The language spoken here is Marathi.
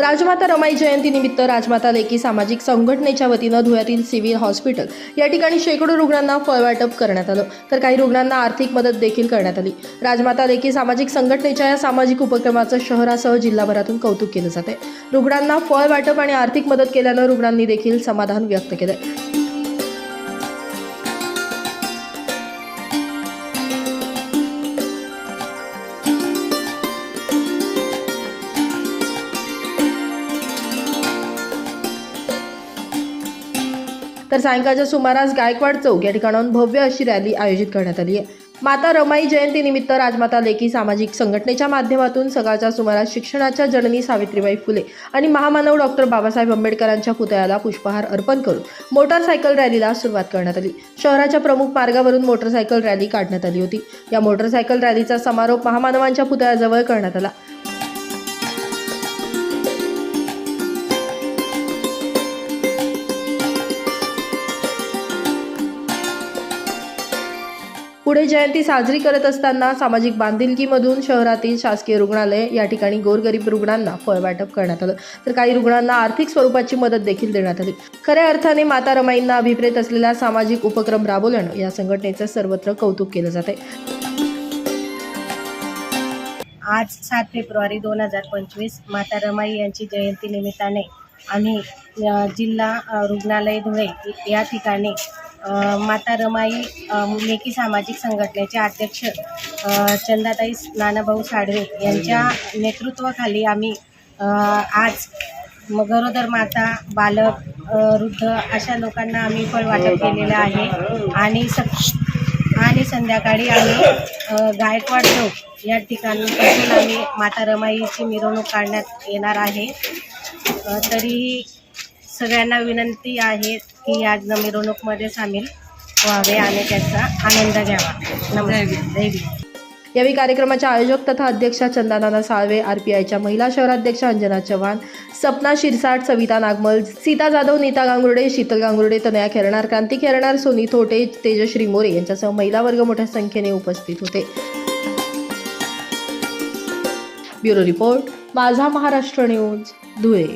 राजमाता रमाई जयंतीनिमित्त राजमाता लेकी सामाजिक संघटनेच्या वतीनं धुळ्यातील सिव्हिल हॉस्पिटल या ठिकाणी शेकडो रुग्णांना फळवाटप करण्यात आलं. तर काही रुग्णांना आर्थिक मदत देखील करण्यात आली. राजमाता लेकी सामाजिक संघटनेच्या या सामाजिक उपक्रमाचं शहरासह जिल्हाभरातून कौतुक केलं जाते रुग्णांना फळ वाटप आणि आर्थिक मदत केल्यानं रुग्णांनी देखील समाधान व्यक्त केलं तर सायंकाळच्या सुमारास गायकवाड चौक या ठिकाणाहून भव्य अशी रॅली आयोजित करण्यात आली आहे. माता रमाई जयंतीनिमित्त राजमाता लेखी सामाजिक संघटनेच्या माध्यमातून सकाळच्या सुमारास शिक्षणाच्या जननी सावित्रीबाई फुले आणि महामानव डॉक्टर बाबासाहेब आंबेडकरांच्या पुतळ्याला पुष्पहार अर्पण करून मोटारसायकल रॅलीला सुरुवात करण्यात आली. शहराच्या प्रमुख मार्गावरून मोटरसायकल रॅली काढण्यात आली होती. या मोटरसायकल रॅलीचा समारोप महामानवांच्या पुतळ्याजवळ करण्यात आला. पुढे जयंती साजरी करत असताना सामाजिक बांधिलकीमधून शहरातील शासकीय रुग्णालय या ठिकाणी गोरगरीब रुग्णांना फळवाटप करण्यात आलं. तर काही रुग्णांना आर्थिक स्वरूपाची मदत देखील देण्यात आली. खऱ्या अर्थाने माता रमाईंना अभिप्रेत असलेला सामाजिक उपक्रम राबवल्यानं या संघटनेचं सर्वत्र कौतुक केलं जाते आज सात फेब्रुवारी दोन हजार पंचवीस माता रमाई यांची जयंती निमित्ताने आम्ही जिल्हा रुग्णालय धुळे या ठिकाणी माता रमाई लेखी सामाजिक संघटनेचे अध्यक्ष चंदाताई नानाभाऊ साडवे यांच्या नेतृत्वाखाली आम्ही आज गरोदर माता बालक वृद्ध अशा लोकांना आम्ही फळ वाटप केलेलं आहे. आणि सक आणि संध्याकाळी आम्ही गायकवाड चौक या ठिकाणापासून आम्ही माता रमाईची मिरवणूक काढण्यात येणार आहे. तरीही सगळ्यांना विनंती आहे की या मिरवणूकमध्ये सामील व्हावे आणि त्याचा आनंद घ्यावा. नमस्कार. यावेळी कार्यक्रमाच्या आयोजक तथा अध्यक्षा चंदानाना साळवे आरपीआयच्या महिला शहराध्यक्षा अंजना चव्हाण सपना शिरसाट सविता नागमल सीता जाधव नीता गांगुर्डे शीतल गांगुर्डे तनया खेरणार क्रांती खेरणार सोनी थोटे तेजश्री मोरे यांच्यासह महिला वर्ग मोठ्या संख्येने उपस्थित होते. ब्युरो रिपोर्ट माझा महाराष्ट्र न्यूज धुळे.